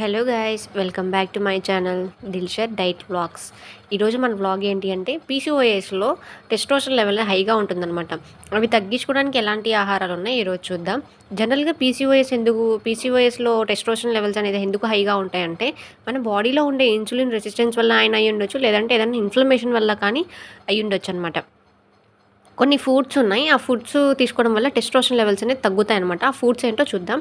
Hello guys welcome back to my channel Dilshar diet vlogs ఈరోజు మన vlog ఏంటి అంటే పీసీఓఎస్లో టెస్ట్రోషన్ లెవెల్ హైగా ఉంటుందన్నమాట. అవి తగ్గించుకోవడానికి ఎలాంటి ఆహారాలు ఉన్నాయి? ఈరోజు చూద్దాం. జనరల్గా పీసీఓఎస్ ఎందుకు పీసీఓఎస్లో టెస్ట్రోషన్ లెవెల్స్ అనేది ఎందుకు హైగా ఉంటాయంటే మన బాడీలో ఉండే ఇన్సులిన్ రెసిస్టెన్స్ వల్ల ఆయన అయి ఉండొచ్చు లేదంటే ఏదైనా ఇన్ఫ్లమేషన్ వల్ల కానీ అయి ఉండొచ్చు అనమాట కొన్ని ఫుడ్స్ ఉన్నాయి. ఆ ఫుడ్స్ తీసుకోవడం వల్ల టెస్ట్రోషన్ లెవెల్స్ అనేది తగ్గుతాయి అనమాట ఆ ఫుడ్స్ ఏంటో చూద్దాం.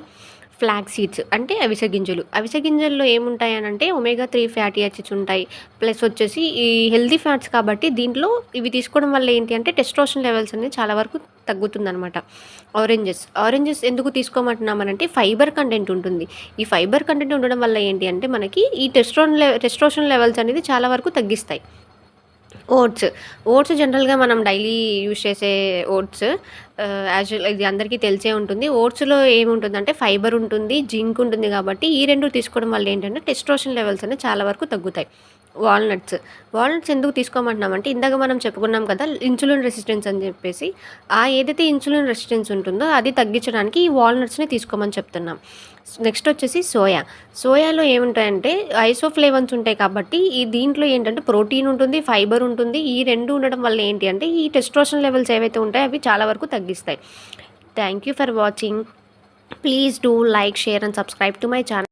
ఫ్లాక్ సీడ్స్ అంటే అవిసె గింజలు. అవిసె గింజల్లో ఏముంటాయి అని అంటే ఒమేగా త్రీ ఫ్యాటీ యాసిడ్స్ ఉంటాయి. ప్లస్ వచ్చేసి ఈ హెల్దీ ఫ్యాట్స్ కాబట్టి దీంట్లో ఇవి తీసుకోవడం వల్ల ఏంటి అంటే టెస్ట్రోషన్ లెవెల్స్ అనేది చాలా వరకు తగ్గుతుందనమాట ఆరెంజెస్. ఆరెంజెస్ ఎందుకు తీసుకోమంటున్నామనంటే ఫైబర్ కంటెంట్ ఉంటుంది. ఈ ఫైబర్ కంటెంట్ ఉండడం వల్ల ఏంటి అంటే మనకి ఈ టెస్ట్రోన్ లె టెస్ట్రోషన్ లెవెల్స్ అనేది చాలా వరకు తగ్గిస్తాయి. ఓట్స్. ఓట్స్ జనరల్గా మనం డైలీ యూజ్ చేసే ఓట్స్. యాజువల్ ఇది అందరికీ తెలిసే ఉంటుంది. ఓట్స్లో ఏముంటుందంటే ఫైబర్ ఉంటుంది జింక్ ఉంటుంది కాబట్టి ఈ రెండు తీసుకోవడం వల్ల ఏంటంటే టెస్ట్రోషన్ లెవెల్స్ అనేవి చాలా వరకు తగ్గుతాయి. వాల్నట్స్. వాల్నట్స్ ఎందుకు తీసుకోమంటున్నామంటే ఇందాక మనం చెప్పుకున్నాం కదా ఇన్సులిన్ రెసిస్టెన్స్ అని చెప్పేసి ఆ ఏదైతే ఇన్సులిన్ రెసిస్టెన్స్ ఉంటుందో అది తగ్గించడానికి ఈ వాల్నట్స్ని తీసుకోమని చెప్తున్నాం. నెక్స్ట్ వచ్చేసి సోయా. సోయాలో ఏముంటాయంటే ఐసోఫ్లేవన్స్ ఉంటాయి కాబట్టి ఈ దీంట్లో ఏంటంటే ప్రోటీన్ ఉంటుంది ఫైబర్ ఉంటుంది ఈ రెండు ఉండడం వల్ల ఏంటి అంటే ఈ టెస్ట్రోషన్ లెవెల్స్ ఏవైతే ఉంటాయో అవి చాలా వరకు తగ్గిస్తాయి. Thank you for watching. Please do like share and subscribe to my channel.